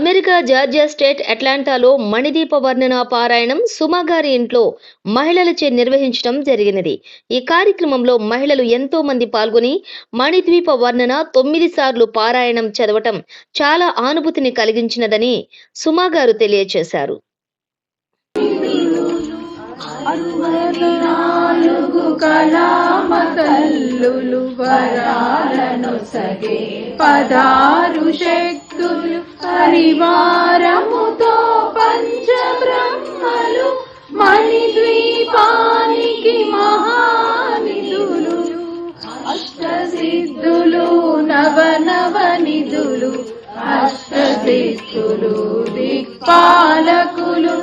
America Georgia state అట్లాంటాలో మణిదీప వర్ణన పారాయణం సుమగారి ఇంట్లో మహిళలచే నిర్వహించడం జరిగినది. ఈ కార్యక్రమంలో మహిళలు ఎంతో మంది పాల్గొని మణిద్వీప వర్ణన తొమ్మిది సార్లు పారాయణం చదవటం చాలా అనుభూతిని కలిగించినదని సుమాగారు తెలియచేశారు. నాలుగు వరాలను సగే పదారు భక్తులు పరివారముతో పంచబ్రహ్మలు మణిద్వీపానికి మహానిధులు అష్టసిద్ధులు నవ నవ నిధులు అష్టసిద్ధులు దిక్పాలకులు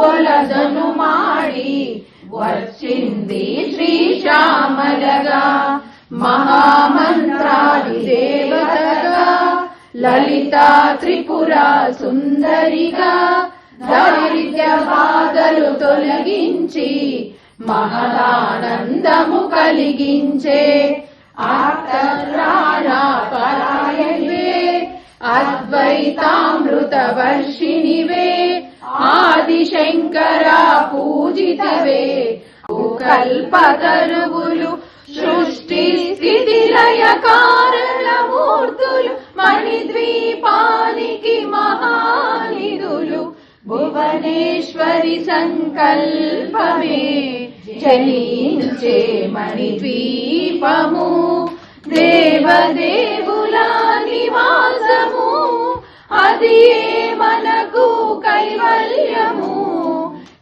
శుంబులదను మాడి వచ్చింది శ్రీశ్యామలగా మహామంత్రాది దేవతగా లలిత త్రిపుర సుందరిగా దారిద్ర్య బాధలు తొలగించి మహదానందము కలిగించే ఆర్తరాణా పరాయణే అద్వైతామృత వర్షిణివే ఆదిశంకర పూజితవే. కల్పతరువులు సృష్టి స్థితి లయ కారణమూర్తులు మణిద్వీపానికి మహానిధులు. భువనేశ్వరి సంకల్పమే జయించే మణిద్వీపము. దేవదేవుల నివాసము. అది మనకు కైవల్యము?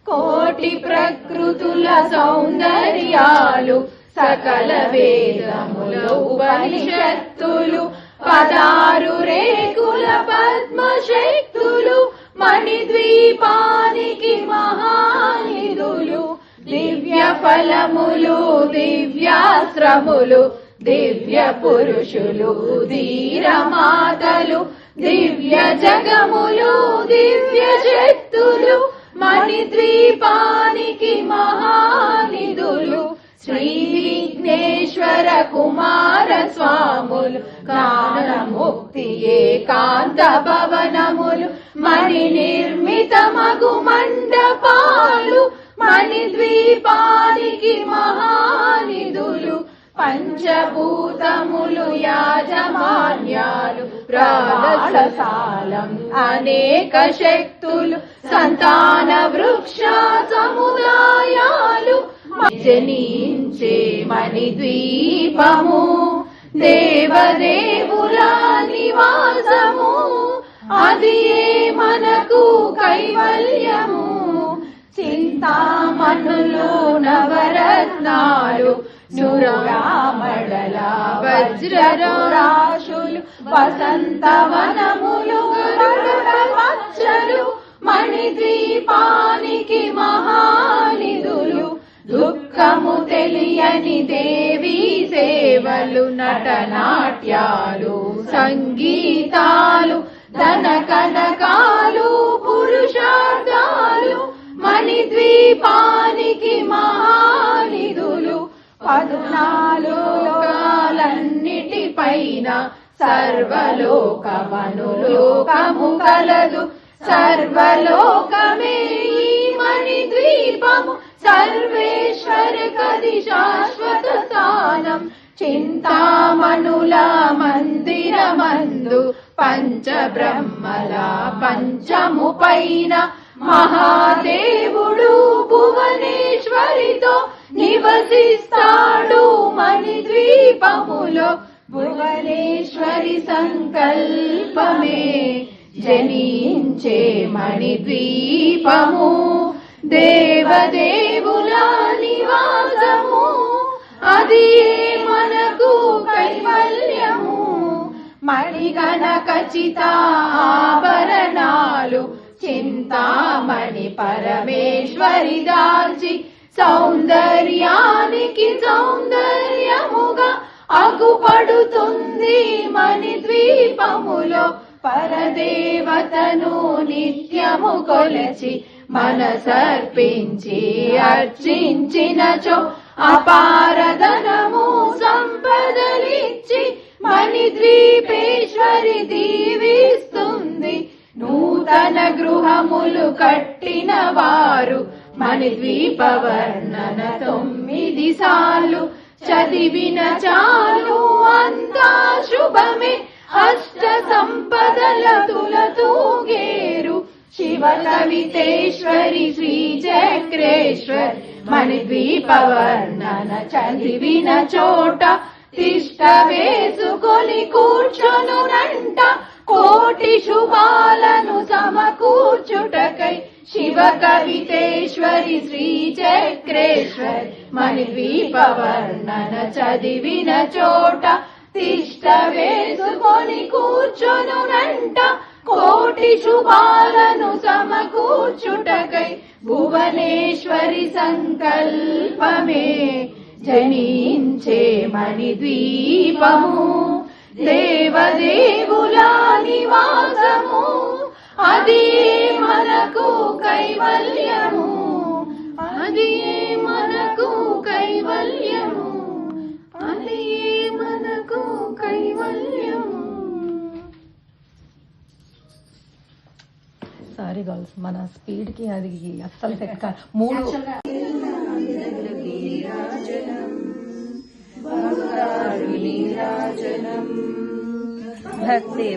కోటి ప్రకృతుల సౌందర్యాలు సకల వేదముల ఉపనిషత్తులు పదారు రేకుల పద్మశక్తులు మణిద్వీపానికి మహానిధులు దివ్య ఫలములు దివ్యాశ్రములు దివ్య పురుషులు ధీరమాతలు దివ్య జగములు దివ్య శక్తులు మణిద్వీపానికి మహానిధులు. శ్రీ విఘ్నేశ్వర కుమార స్వాములు కానముక్తి ఏకాంత భవనములు మణి నిర్మిత మగు మండపాలు మణిద్వీపానికి మహానిధులు. పంచభూతములు యాజమాన్యాలు ప్రాణసాలం అనేక శక్తులు సంతాన వృక్ష సముదాయాలు జనించే మణిద్వీపము దేవదేవుల నివాసము అది మనకు కైవల్యము? చింతామణులు నవరత్నాలు నురామడల వజ్రరాశులు వసంతవనములు మచ్చలు మణిద్వీపానికి మహానిధులు దుఃఖము తెలియని దేవి సేవలు నటనాట్యాలు సంగీతాలు ధన కనకాలు పురుషార్థ అయిన సర్వలోకమనులోకము కలదు. సర్వలోకమే మణి ద్వీపము సర్వేశ్వర కది శాశ్వత స్థానం. చింతామణుల మందిరమందు పంచబ్రహ్మల పంచము పైన మహాదేవుడు భువనేశ్వరితో నివసిస్తాడు మణిద్వీపములో. భువనేశ్వరి సంకల్పమే జనించే మణిద్వీపము. దేవదేవుల నివాసము అది మనకు కైవల్యము? మణిగణ ఖచ్చితాభరణాలు చింతామణి పరమేశ్వరి దాల్చి సౌందర్యానికి సౌందర్య అగుపడుతుంది మణి ద్వీపములో పరదేవతను నిత్యము కొలచి మనసర్పించి అర్చించినచో. అపారధనము సంపదలిచ్చి మణి ద్వీపేశ్వరి దీవిస్తుంది. నూతన గృహములు కట్టిన వారు మణి ద్వీపవర్ణన తొమ్మిది సార్లు. చదివిన చాలు అంతా శుభమే. అష్ట సంపదల తులతూగేరు శివ కవితేశ్వరి శ్రీ చక్రేశ్వర్ మణిద్వీపవర్ణన చదివిన చోట తిష్ట వేసుకొని కూర్చొనునంట కోటి శుభాలను సమకూర్చుటకై శివ కవితేశ్వరి శ్రీ చక్రేశ్వర్ మణి వర్ణన చదివిన చోట తిష్ట వేసుకొని కూర్చొనునంట కోటి శుభాలను సమకూర్చుటకై భువనేశ్వరి సంకల్పమే జనించే మణిద్వీపము దేవదేవుల నివాసము అది మనకు కైవల్యము. అది మనకు కైవల్యము. అది మనకు కైవల్యము. సారీ గర్ల్స్ మన స్పీడ్కి అది అస్సలు సెట్ కాదు మూడు భక్తి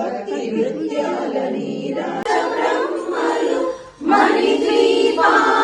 భక్తి నృత్యాల నీరాజనమ్మలు బ్రహ్మలు ద్వీపానికి